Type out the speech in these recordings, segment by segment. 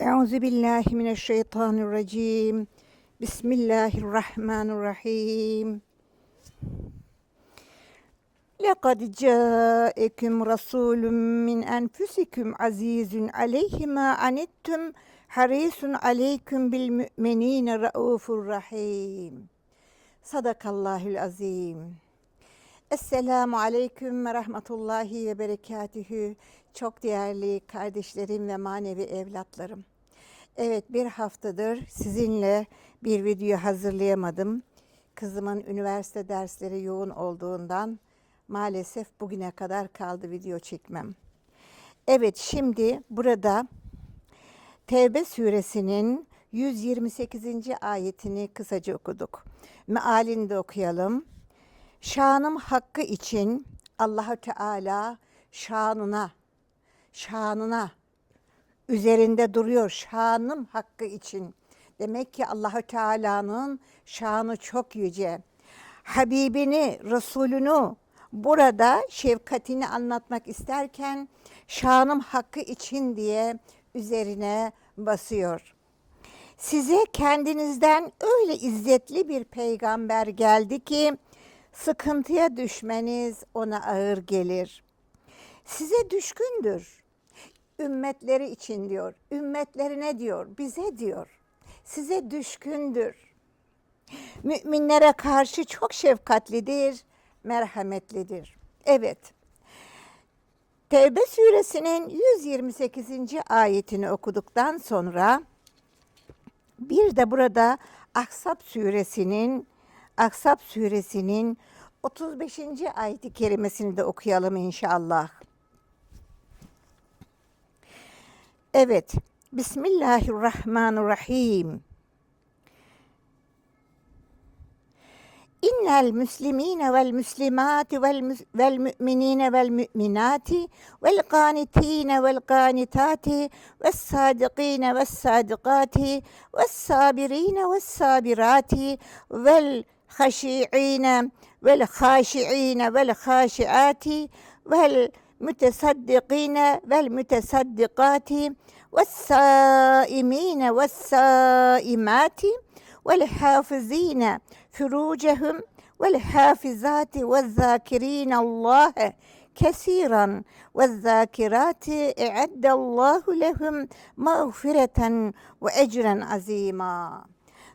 Euzu billahi mineşşeytanirracim. Bismillahirrahmanirrahim. لقد جاءكم رسول من أنفسكم عزيز عليه ما عنتم حريص عليكم بالمؤمنين رؤوف رحيم صدق الله العظيم Esselamu Aleyküm ve Rahmetullahi ve Berekatühü. Çok değerli kardeşlerim ve manevi evlatlarım. Evet bir haftadır sizinle bir video hazırlayamadım. Kızımın üniversite dersleri yoğun olduğundan maalesef bugüne kadar kaldı video çekmem. Evet şimdi burada Tevbe suresinin 128. ayetini kısaca okuduk. Mealini de okuyalım. Şanım hakkı için Allahu Teala şanına şanına üzerinde duruyor şanım hakkı için. Demek ki Allahu Teala'nın şanı çok yüce. Habibini, Resulünü burada şefkatini anlatmak isterken şanım hakkı için diye üzerine basıyor. Size kendinizden öyle izzetli bir peygamber geldi ki sıkıntıya düşmeniz ona ağır gelir. Size düşkündür. Ümmetleri için diyor. Ümmetlerine diyor, bize diyor. Size düşkündür. Müminlere karşı çok şefkatlidir, merhametlidir. Evet. Tevbe suresinin 128. ayetini okuduktan sonra bir de burada Ahzab suresinin Ahzab suresinin 35. ayeti kerimesini de okuyalım inşallah. Evet. Bismillahirrahmanirrahim. إن المسلمين والمسلمات والمؤمنين والمؤمنات والقانتين والقانتات والصادقين والصادقات والصابرين والصابرات والخشيعين والخاشعين والخاشعات والخاشعين متصدقين والمتصدقات والصائمين والصائمات والحافظين فروجهم والحافظات والذاكرين الله كثيرا والذاكرات أعد الله لهم مغفرة واجرا عظيما.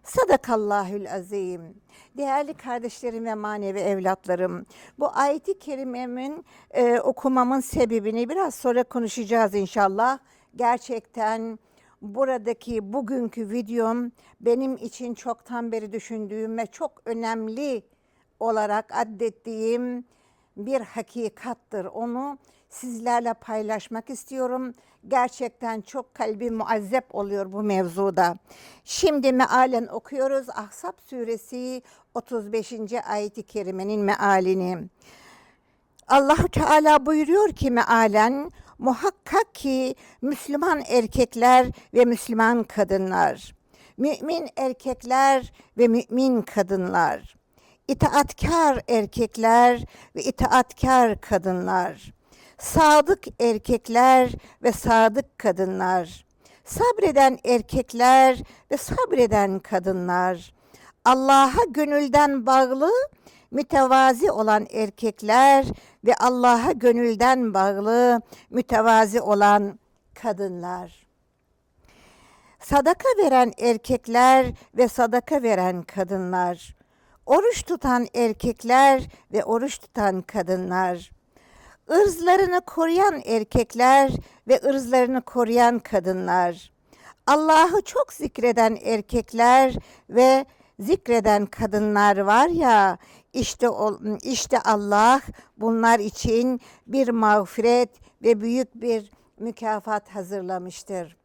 صدق الله العظيم. Değerli kardeşlerim ve manevi evlatlarım, bu ayeti kerimemin e, okumamın sebebini biraz sonra konuşacağız inşallah. Gerçekten buradaki bugünkü videom benim için çoktan beri düşündüğüm ve çok önemli olarak addettiğim bir hakikattır. Onu sizlerle paylaşmak istiyorum. Gerçekten çok kalbim muazzep oluyor bu mevzuda. Şimdi mealen okuyoruz Ahzab suresi 35. ayeti kerimenin mealini. Allahu Teala buyuruyor ki mealen muhakkak ki Müslüman erkekler ve Müslüman kadınlar, mümin erkekler ve mümin kadınlar, itaatkar erkekler ve itaatkar kadınlar, sadık erkekler ve sadık kadınlar, sabreden erkekler ve sabreden kadınlar, Allah'a gönülden bağlı, mütevazi olan erkekler ve Allah'a gönülden bağlı, mütevazi olan kadınlar. Sadaka veren erkekler ve sadaka veren kadınlar. Oruç tutan erkekler ve oruç tutan kadınlar. Irzlarını koruyan erkekler ve ırzlarını koruyan kadınlar. Allah'ı çok zikreden erkekler ve zikreden kadınlar var ya işte işte Allah bunlar için bir mağfiret ve büyük bir mükafat hazırlamıştır.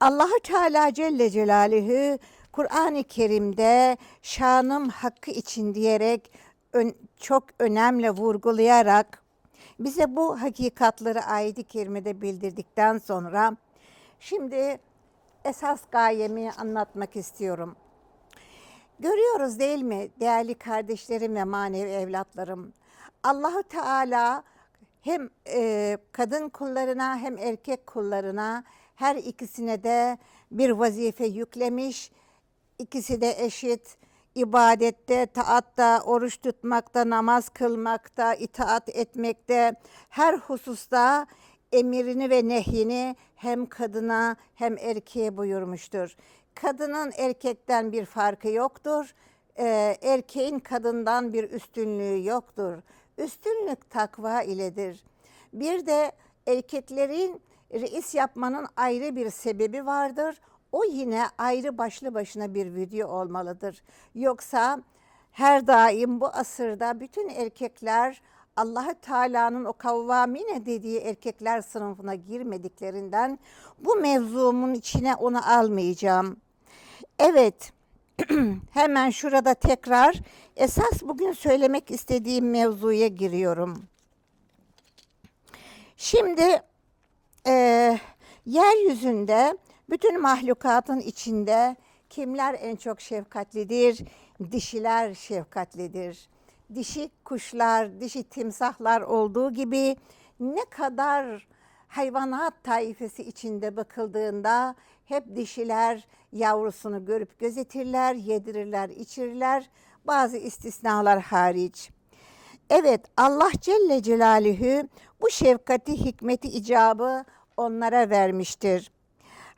Allahu Teala Celle Celaluhu Kur'an-ı Kerim'de şanım hakkı için diyerek çok önemli vurgulayarak bize bu hakikatları ayet-i kerimede bildirdikten sonra şimdi esas gayemi anlatmak istiyorum. Görüyoruz değil mi değerli kardeşlerim ve manevi evlatlarım? Allahu Teala hem e, kadın kullarına hem erkek kullarına Her ikisine de bir vazife yüklemiş. İkisi de eşit. İbadette, taatta, oruç tutmakta, namaz kılmakta, itaat etmekte, her hususta emirini ve nehyini hem kadına hem erkeğe buyurmuştur. Kadının erkekten bir farkı yoktur. Ee, erkeğin kadından bir üstünlüğü yoktur. Üstünlük takva iledir. Bir de erkeklerin reis yapmanın ayrı bir sebebi vardır. O yine ayrı başlı başına bir video olmalıdır. Yoksa her daim bu asırda bütün erkekler Allahü Teala'nın o kavvamine dediği erkekler sınıfına girmediklerinden bu mevzumun içine onu almayacağım. Evet. Hemen şurada tekrar esas bugün söylemek istediğim mevzuya giriyorum. Şimdi e, yeryüzünde bütün mahlukatın içinde kimler en çok şefkatlidir? Dişiler şefkatlidir. Dişi kuşlar, dişi timsahlar olduğu gibi ne kadar hayvanat taifesi içinde bakıldığında hep dişiler yavrusunu görüp gözetirler, yedirirler, içirirler. Bazı istisnalar hariç. Evet Allah Celle Celaluhu bu şefkati, hikmeti, icabı onlara vermiştir.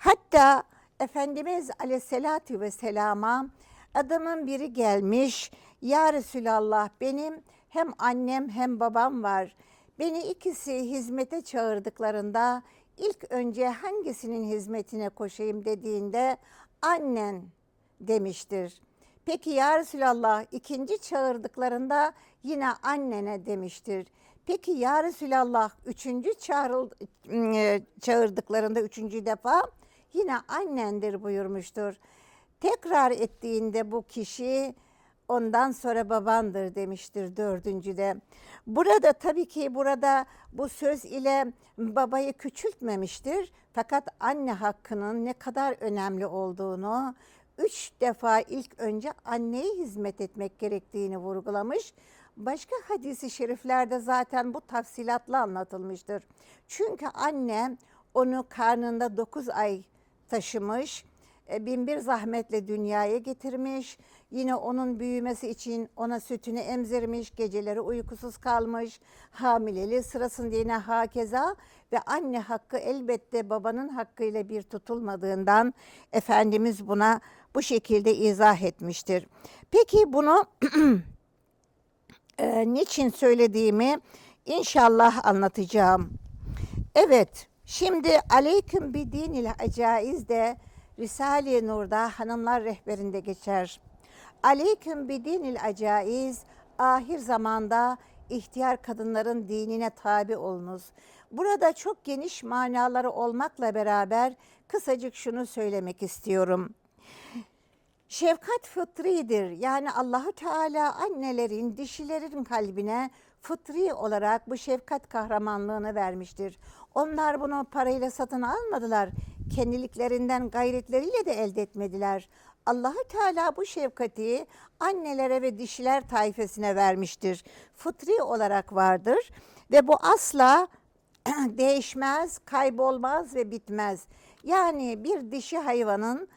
Hatta Efendimiz Aleyhisselatü Vesselam'a adamın biri gelmiş. Ya Resulallah benim hem annem hem babam var. Beni ikisi hizmete çağırdıklarında ilk önce hangisinin hizmetine koşayım dediğinde annen demiştir. Peki ya Resulallah ikinci çağırdıklarında yine annene demiştir. Peki ya Resulallah üçüncü çağrıl, e, çağırdıklarında üçüncü defa yine annendir buyurmuştur. Tekrar ettiğinde bu kişi ondan sonra babandır demiştir dördüncüde. Burada tabii ki burada bu söz ile babayı küçültmemiştir. Fakat anne hakkının ne kadar önemli olduğunu, üç defa ilk önce anneye hizmet etmek gerektiğini vurgulamış. Başka hadisi şeriflerde zaten bu tafsilatla anlatılmıştır. Çünkü anne onu karnında 9 ay taşımış, e, bin bir zahmetle dünyaya getirmiş. Yine onun büyümesi için ona sütünü emzirmiş, geceleri uykusuz kalmış, hamileliği sırasında yine hakeza ve anne hakkı elbette babanın hakkıyla bir tutulmadığından Efendimiz buna bu şekilde izah etmiştir. Peki bunu e, niçin söylediğimi inşallah anlatacağım. Evet, şimdi aleyküm bi dinil acaiz de Risale-i Nur'da hanımlar rehberinde geçer. Aleyküm bi dinil acaiz ahir zamanda ihtiyar kadınların dinine tabi olunuz. Burada çok geniş manaları olmakla beraber kısacık şunu söylemek istiyorum. Şefkat fıtridir. Yani Allahu Teala annelerin, dişilerin kalbine fıtri olarak bu şefkat kahramanlığını vermiştir. Onlar bunu parayla satın almadılar. Kendiliklerinden gayretleriyle de elde etmediler. Allahu Teala bu şefkati annelere ve dişiler tayfesine vermiştir. Fıtri olarak vardır ve bu asla değişmez, kaybolmaz ve bitmez. Yani bir dişi hayvanın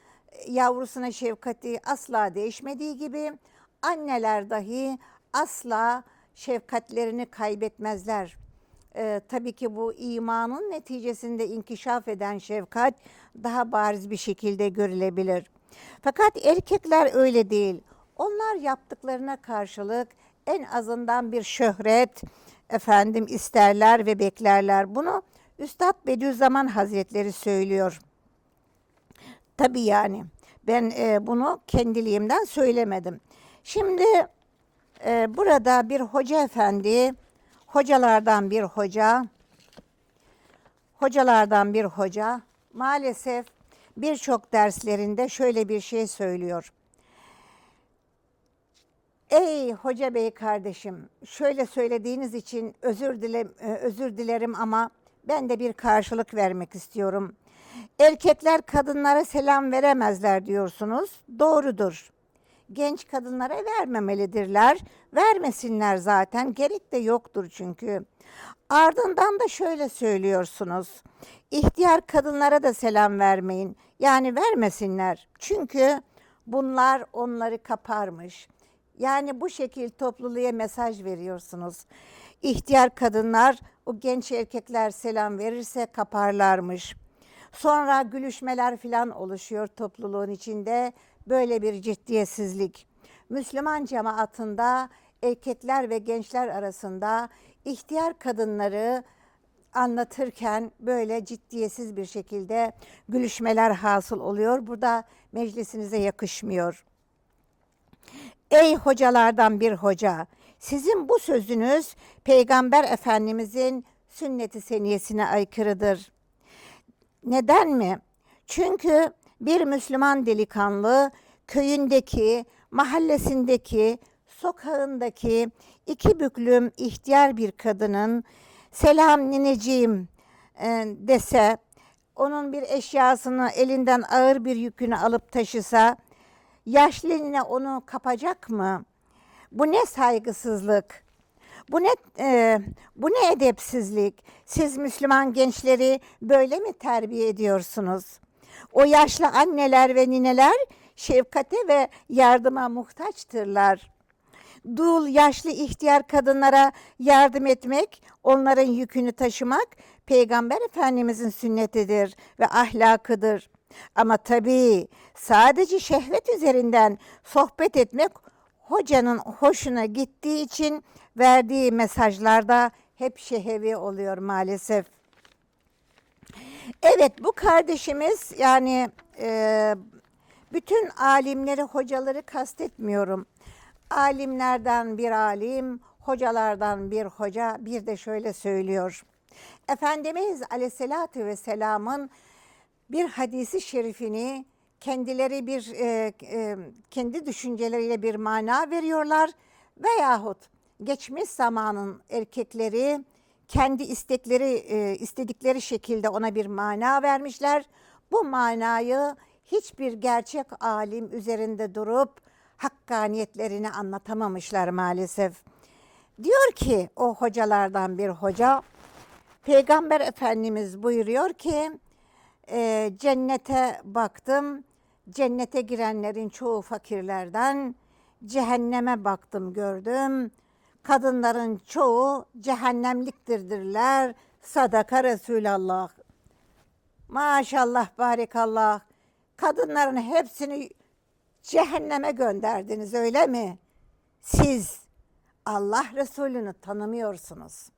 yavrusuna şefkati asla değişmediği gibi anneler dahi asla şefkatlerini kaybetmezler. Ee, tabii ki bu imanın neticesinde inkişaf eden şefkat daha bariz bir şekilde görülebilir. Fakat erkekler öyle değil. Onlar yaptıklarına karşılık en azından bir şöhret efendim isterler ve beklerler. Bunu Üstad Bediüzzaman Hazretleri söylüyor. Tabii yani ben e, bunu kendiliğimden söylemedim. Şimdi e, burada bir hoca efendi, hocalardan bir hoca, hocalardan bir hoca maalesef birçok derslerinde şöyle bir şey söylüyor. Ey hoca bey kardeşim, şöyle söylediğiniz için özür dile e, özür dilerim ama ben de bir karşılık vermek istiyorum. Erkekler kadınlara selam veremezler diyorsunuz. Doğrudur. Genç kadınlara vermemelidirler. Vermesinler zaten. Gerek de yoktur çünkü. Ardından da şöyle söylüyorsunuz. İhtiyar kadınlara da selam vermeyin. Yani vermesinler. Çünkü bunlar onları kaparmış. Yani bu şekil topluluğa mesaj veriyorsunuz. İhtiyar kadınlar o genç erkekler selam verirse kaparlarmış. Sonra gülüşmeler filan oluşuyor topluluğun içinde. Böyle bir ciddiyetsizlik. Müslüman cemaatında erkekler ve gençler arasında ihtiyar kadınları anlatırken böyle ciddiyetsiz bir şekilde gülüşmeler hasıl oluyor. Burada meclisinize yakışmıyor. Ey hocalardan bir hoca, sizin bu sözünüz Peygamber Efendimizin sünneti seniyesine aykırıdır. Neden mi? Çünkü bir Müslüman delikanlı köyündeki, mahallesindeki, sokağındaki iki büklüm ihtiyar bir kadının selam nineciğim e, dese, onun bir eşyasını elinden ağır bir yükünü alıp taşısa, yaşlı nine onu kapacak mı? Bu ne saygısızlık? Bu ne e, bu ne edepsizlik? Siz Müslüman gençleri böyle mi terbiye ediyorsunuz? O yaşlı anneler ve nineler şefkate ve yardıma muhtaçtırlar. Dul, yaşlı ihtiyar kadınlara yardım etmek, onların yükünü taşımak Peygamber Efendimizin sünnetidir ve ahlakıdır. Ama tabii sadece şehvet üzerinden sohbet etmek hocanın hoşuna gittiği için verdiği mesajlarda hep şehevi oluyor maalesef. Evet bu kardeşimiz yani e, bütün alimleri, hocaları kastetmiyorum. Alimlerden bir alim, hocalardan bir hoca bir de şöyle söylüyor. Efendimiz Aleyhisselatü Vesselam'ın bir hadisi şerifini kendileri bir e, e, kendi düşünceleriyle bir mana veriyorlar veyahut geçmiş zamanın erkekleri kendi istekleri e, istedikleri şekilde ona bir mana vermişler. Bu manayı hiçbir gerçek alim üzerinde durup hakkaniyetlerini anlatamamışlar maalesef. Diyor ki o hocalardan bir hoca Peygamber Efendimiz buyuruyor ki e, cennete baktım. Cennete girenlerin çoğu fakirlerden. Cehenneme baktım gördüm. Kadınların çoğu cehennemliktirdirler. Sadaka Resulallah. Maşallah barikallah. Kadınların hepsini cehenneme gönderdiniz öyle mi? Siz Allah Resulü'nü tanımıyorsunuz.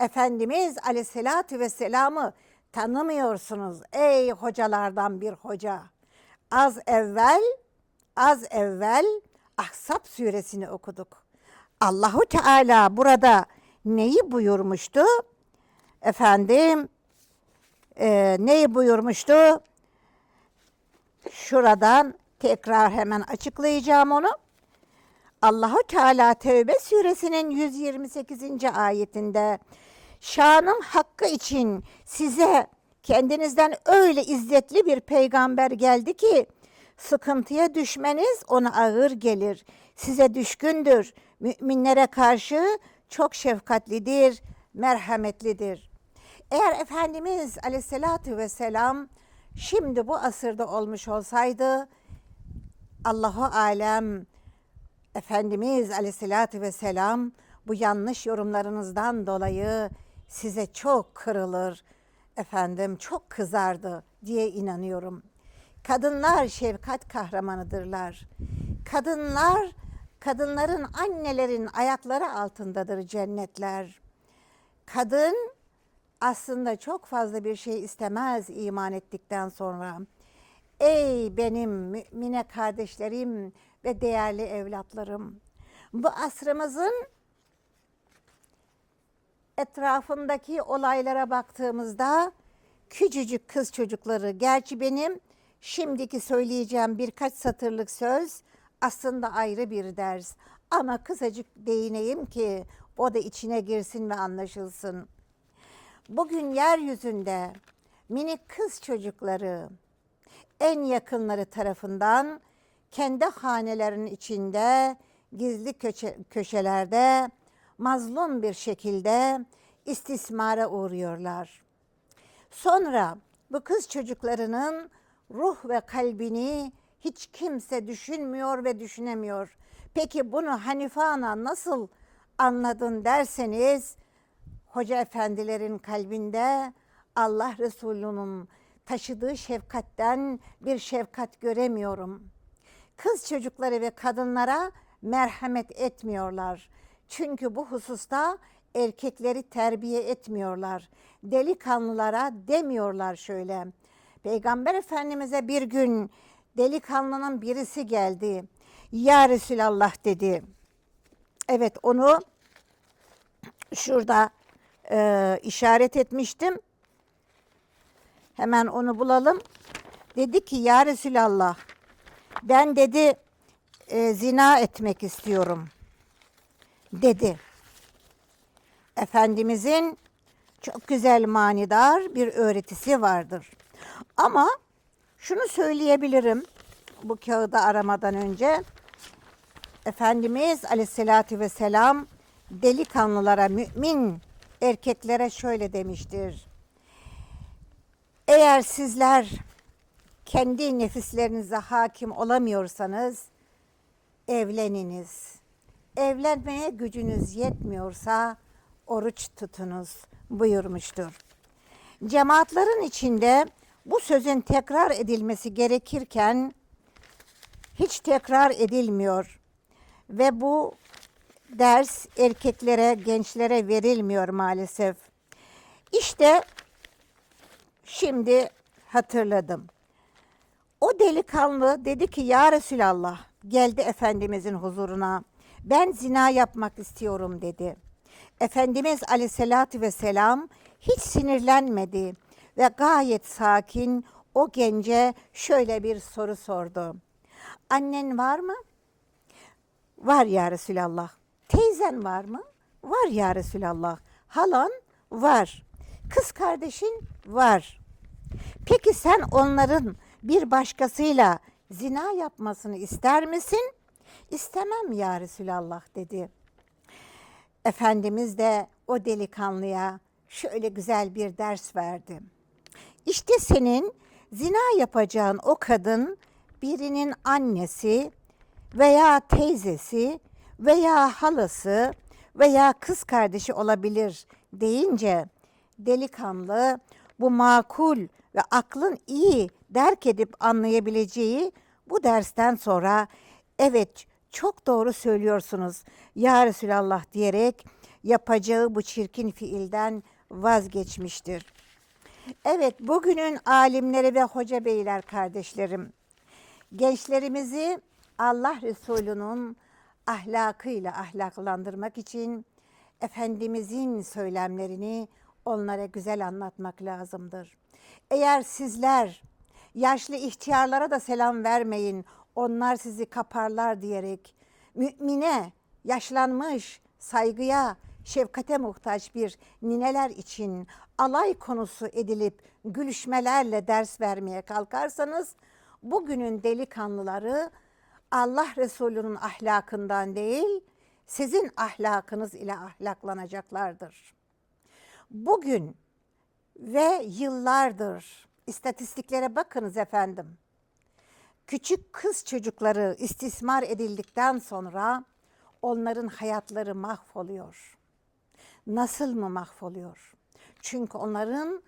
Efendimiz Aleyhisselatü Vesselam'ı tanımıyorsunuz ey hocalardan bir hoca. Az evvel, az evvel Ahzab suresini okuduk. Allahu Teala burada neyi buyurmuştu? Efendim, e, neyi buyurmuştu? Şuradan tekrar hemen açıklayacağım onu. Allahu Teala Tevbe suresinin 128. ayetinde şanım hakkı için size kendinizden öyle izzetli bir peygamber geldi ki sıkıntıya düşmeniz ona ağır gelir. Size düşkündür. Müminlere karşı çok şefkatlidir, merhametlidir. Eğer Efendimiz Aleyhisselatü Vesselam şimdi bu asırda olmuş olsaydı Allahu alem Efendimiz Aleyhisselatü Vesselam bu yanlış yorumlarınızdan dolayı size çok kırılır, efendim çok kızardı diye inanıyorum. Kadınlar şefkat kahramanıdırlar. Kadınlar, kadınların annelerin ayakları altındadır cennetler. Kadın aslında çok fazla bir şey istemez iman ettikten sonra. Ey benim mümine kardeşlerim ve değerli evlatlarım. Bu asrımızın etrafındaki olaylara baktığımızda küçücük kız çocukları, gerçi benim şimdiki söyleyeceğim birkaç satırlık söz aslında ayrı bir ders. Ama kısacık değineyim ki o da içine girsin ve anlaşılsın. Bugün yeryüzünde minik kız çocukları en yakınları tarafından kendi hanelerinin içinde gizli köşe, köşelerde mazlum bir şekilde istismara uğruyorlar. Sonra bu kız çocuklarının ruh ve kalbini hiç kimse düşünmüyor ve düşünemiyor. Peki bunu Hanife Ana nasıl anladın derseniz hoca efendilerin kalbinde Allah Resulü'nün taşıdığı şefkatten bir şefkat göremiyorum. Kız çocukları ve kadınlara merhamet etmiyorlar. Çünkü bu hususta erkekleri terbiye etmiyorlar. Delikanlılara demiyorlar şöyle. Peygamber Efendimiz'e bir gün delikanlının birisi geldi. Ya Resulallah dedi. Evet onu şurada e, işaret etmiştim. Hemen onu bulalım. Dedi ki ya Resulallah ben dedi e, zina etmek istiyorum dedi. Efendimizin çok güzel manidar bir öğretisi vardır. Ama şunu söyleyebilirim bu kağıdı aramadan önce. Efendimiz aleyhissalatü vesselam delikanlılara, mümin erkeklere şöyle demiştir. Eğer sizler kendi nefislerinize hakim olamıyorsanız evleniniz. Evlenmeye gücünüz yetmiyorsa oruç tutunuz buyurmuştur. Cemaatlerin içinde bu sözün tekrar edilmesi gerekirken hiç tekrar edilmiyor ve bu ders erkeklere, gençlere verilmiyor maalesef. İşte şimdi hatırladım. O delikanlı dedi ki ya Resulallah geldi Efendimizin huzuruna. Ben zina yapmak istiyorum dedi. Efendimiz aleyhissalatü vesselam hiç sinirlenmedi ve gayet sakin o gence şöyle bir soru sordu. Annen var mı? Var ya Resulallah. Teyzen var mı? Var ya Resulallah. Halan var. Kız kardeşin var. Peki sen onların bir başkasıyla zina yapmasını ister misin? İstemem ya Resulallah dedi. Efendimiz de o delikanlıya şöyle güzel bir ders verdi. İşte senin zina yapacağın o kadın birinin annesi veya teyzesi veya halası veya kız kardeşi olabilir deyince delikanlı bu makul ve aklın iyi derk edip anlayabileceği bu dersten sonra evet çok doğru söylüyorsunuz ya Resulallah diyerek yapacağı bu çirkin fiilden vazgeçmiştir. Evet bugünün alimleri ve hoca beyler kardeşlerim gençlerimizi Allah Resulü'nün ahlakıyla ahlaklandırmak için Efendimizin söylemlerini onlara güzel anlatmak lazımdır. Eğer sizler yaşlı ihtiyarlara da selam vermeyin, onlar sizi kaparlar diyerek mümine, yaşlanmış, saygıya, şefkate muhtaç bir nineler için alay konusu edilip gülüşmelerle ders vermeye kalkarsanız bugünün delikanlıları Allah Resulü'nün ahlakından değil, sizin ahlakınız ile ahlaklanacaklardır. Bugün ve yıllardır istatistiklere bakınız efendim. Küçük kız çocukları istismar edildikten sonra onların hayatları mahvoluyor. Nasıl mı mahvoluyor? Çünkü onların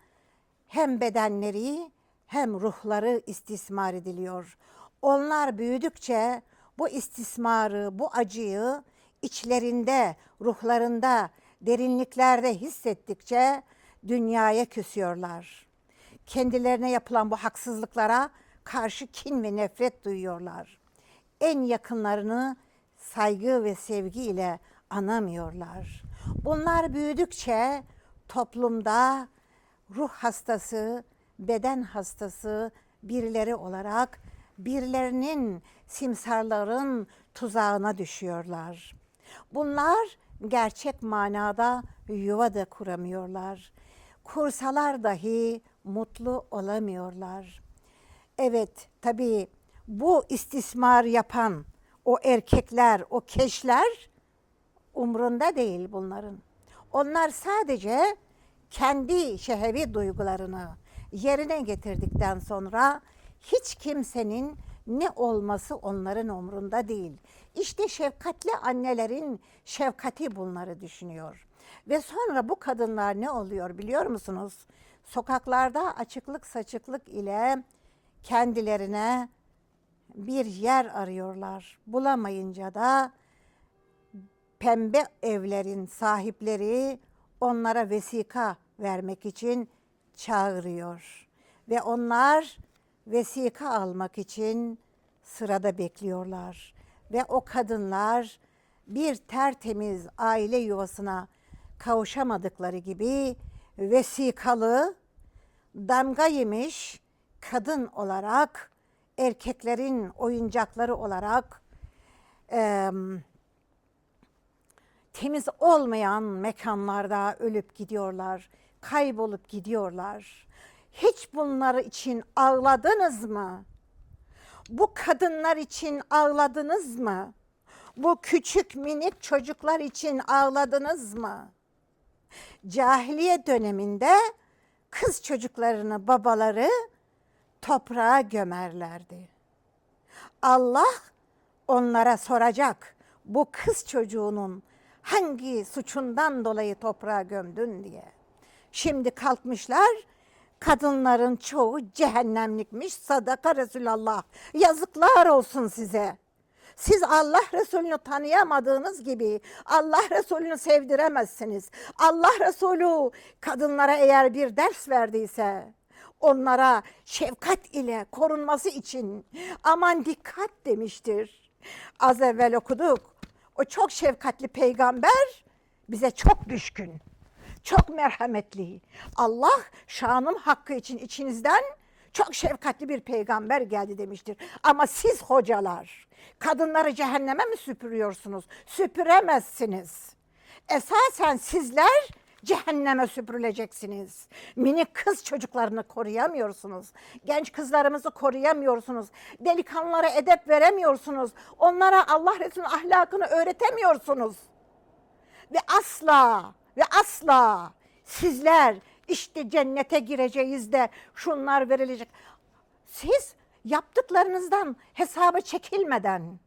hem bedenleri hem ruhları istismar ediliyor. Onlar büyüdükçe bu istismarı, bu acıyı içlerinde, ruhlarında, derinliklerde hissettikçe dünyaya küsüyorlar. Kendilerine yapılan bu haksızlıklara karşı kin ve nefret duyuyorlar. En yakınlarını saygı ve sevgi ile anamıyorlar. Bunlar büyüdükçe toplumda ruh hastası, beden hastası birileri olarak birilerinin simsarların tuzağına düşüyorlar. Bunlar gerçek manada yuva da kuramıyorlar. Kursalar dahi mutlu olamıyorlar. Evet, tabii bu istismar yapan o erkekler, o keşler umrunda değil bunların. Onlar sadece kendi şehevi duygularını yerine getirdikten sonra hiç kimsenin ne olması onların umrunda değil. İşte şefkatli annelerin şefkati bunları düşünüyor. Ve sonra bu kadınlar ne oluyor biliyor musunuz? Sokaklarda açıklık saçıklık ile kendilerine bir yer arıyorlar. Bulamayınca da pembe evlerin sahipleri onlara vesika vermek için çağırıyor. Ve onlar vesika almak için sırada bekliyorlar. Ve o kadınlar bir tertemiz aile yuvasına kavuşamadıkları gibi vesikalı, damga yemiş kadın olarak, erkeklerin oyuncakları olarak eee temiz olmayan mekanlarda ölüp gidiyorlar, kaybolup gidiyorlar. Hiç bunlar için ağladınız mı? Bu kadınlar için ağladınız mı? Bu küçük minik çocuklar için ağladınız mı? Cahiliye döneminde kız çocuklarını babaları toprağa gömerlerdi. Allah onlara soracak bu kız çocuğunun hangi suçundan dolayı toprağa gömdün diye. Şimdi kalkmışlar kadınların çoğu cehennemlikmiş sadaka Resulallah. Yazıklar olsun size. Siz Allah Resulü'nü tanıyamadığınız gibi Allah Resulü'nü sevdiremezsiniz. Allah Resulü kadınlara eğer bir ders verdiyse onlara şefkat ile korunması için aman dikkat demiştir. Az evvel okuduk. O çok şefkatli peygamber bize çok düşkün, çok merhametli. Allah şanım hakkı için içinizden çok şefkatli bir peygamber geldi demiştir. Ama siz hocalar kadınları cehenneme mi süpürüyorsunuz? Süpüremezsiniz. Esasen sizler cehenneme süpürüleceksiniz. Minik kız çocuklarını koruyamıyorsunuz. Genç kızlarımızı koruyamıyorsunuz. Delikanlılara edep veremiyorsunuz. Onlara Allah Resulü'nün ahlakını öğretemiyorsunuz. Ve asla ve asla sizler işte cennete gireceğiz de şunlar verilecek. Siz yaptıklarınızdan hesaba çekilmeden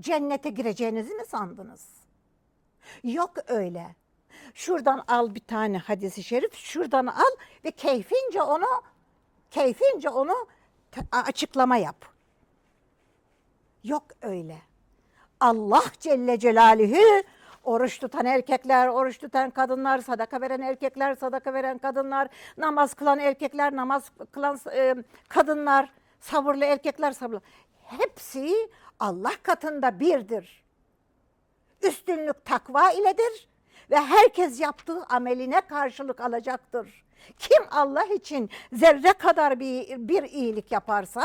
cennete gireceğinizi mi sandınız? Yok öyle. Şuradan al bir tane hadisi şerif, şuradan al ve keyfince onu keyfince onu açıklama yap. Yok öyle. Allah Celle Celaluhu oruç tutan erkekler, oruç tutan kadınlar, sadaka veren erkekler, sadaka veren kadınlar, namaz kılan erkekler, namaz kılan e, kadınlar, sabırlı erkekler, sabırlı. Hepsi Allah katında birdir. Üstünlük takva iledir ve herkes yaptığı ameline karşılık alacaktır. Kim Allah için zerre kadar bir, bir iyilik yaparsa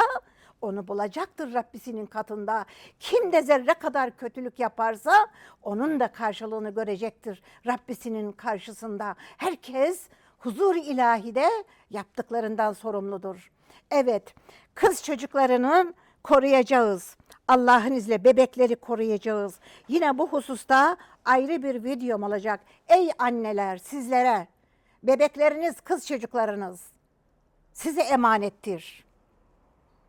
onu bulacaktır Rabbisinin katında. Kim de zerre kadar kötülük yaparsa onun da karşılığını görecektir Rabbisinin karşısında. Herkes huzur ilahide yaptıklarından sorumludur. Evet, kız çocuklarının koruyacağız. Allah'ın izniyle bebekleri koruyacağız. Yine bu hususta ayrı bir videom olacak. Ey anneler sizlere bebekleriniz kız çocuklarınız size emanettir.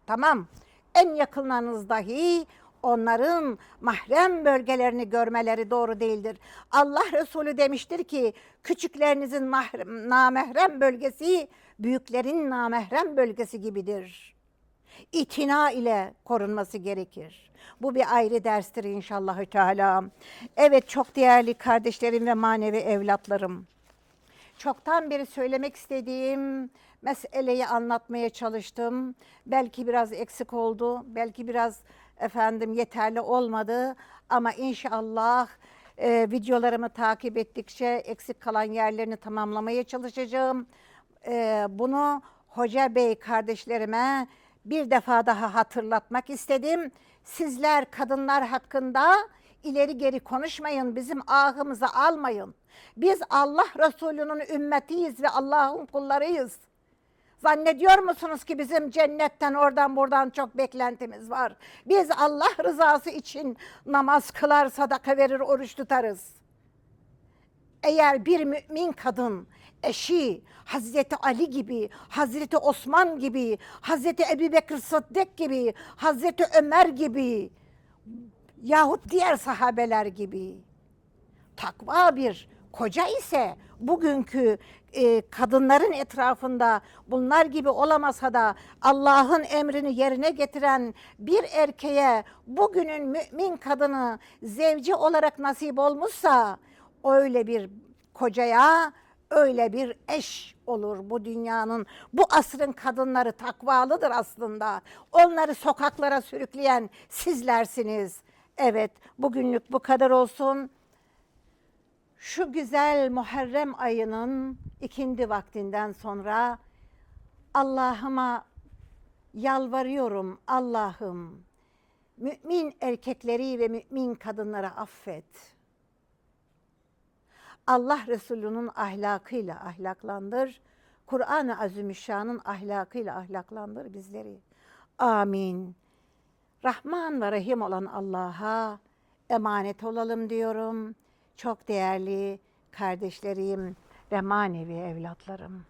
Tamam. En yakınlarınız dahi onların mahrem bölgelerini görmeleri doğru değildir. Allah Resulü demiştir ki küçüklerinizin mahrem, namahrem bölgesi büyüklerin namahrem bölgesi gibidir. İtina ile korunması gerekir. Bu bir ayrı derstir inşallahü teala. Evet çok değerli kardeşlerim ve manevi evlatlarım çoktan beri söylemek istediğim meseleyi anlatmaya çalıştım. Belki biraz eksik oldu, belki biraz efendim yeterli olmadı ama inşallah e, videolarımı takip ettikçe eksik kalan yerlerini tamamlamaya çalışacağım. E, bunu Hoca Bey kardeşlerime bir defa daha hatırlatmak istedim. Sizler kadınlar hakkında ileri geri konuşmayın, bizim ahımızı almayın. Biz Allah Resulü'nün ümmetiyiz ve Allah'ın kullarıyız. Zannediyor musunuz ki bizim cennetten oradan buradan çok beklentimiz var? Biz Allah rızası için namaz kılar, sadaka verir, oruç tutarız. Eğer bir mümin kadın eşi Hazreti Ali gibi, Hazreti Osman gibi, Hazreti Ebubekir Sıddık gibi, Hazreti Ömer gibi yahut diğer sahabeler gibi. Takva bir koca ise bugünkü e, kadınların etrafında bunlar gibi olamasa da Allah'ın emrini yerine getiren bir erkeğe bugünün mümin kadını zevci olarak nasip olmuşsa öyle bir kocaya öyle bir eş olur bu dünyanın. Bu asrın kadınları takvalıdır aslında. Onları sokaklara sürükleyen sizlersiniz. Evet, bugünlük bu kadar olsun. Şu güzel Muharrem ayının ikindi vaktinden sonra Allah'ıma yalvarıyorum Allah'ım. Mümin erkekleri ve mümin kadınları affet. Allah Resulü'nün ahlakıyla ahlaklandır. Kur'an-ı Azimüşşan'ın ahlakıyla ahlaklandır bizleri. Amin. Rahman ve Rahim olan Allah'a emanet olalım diyorum. Çok değerli kardeşlerim ve manevi evlatlarım.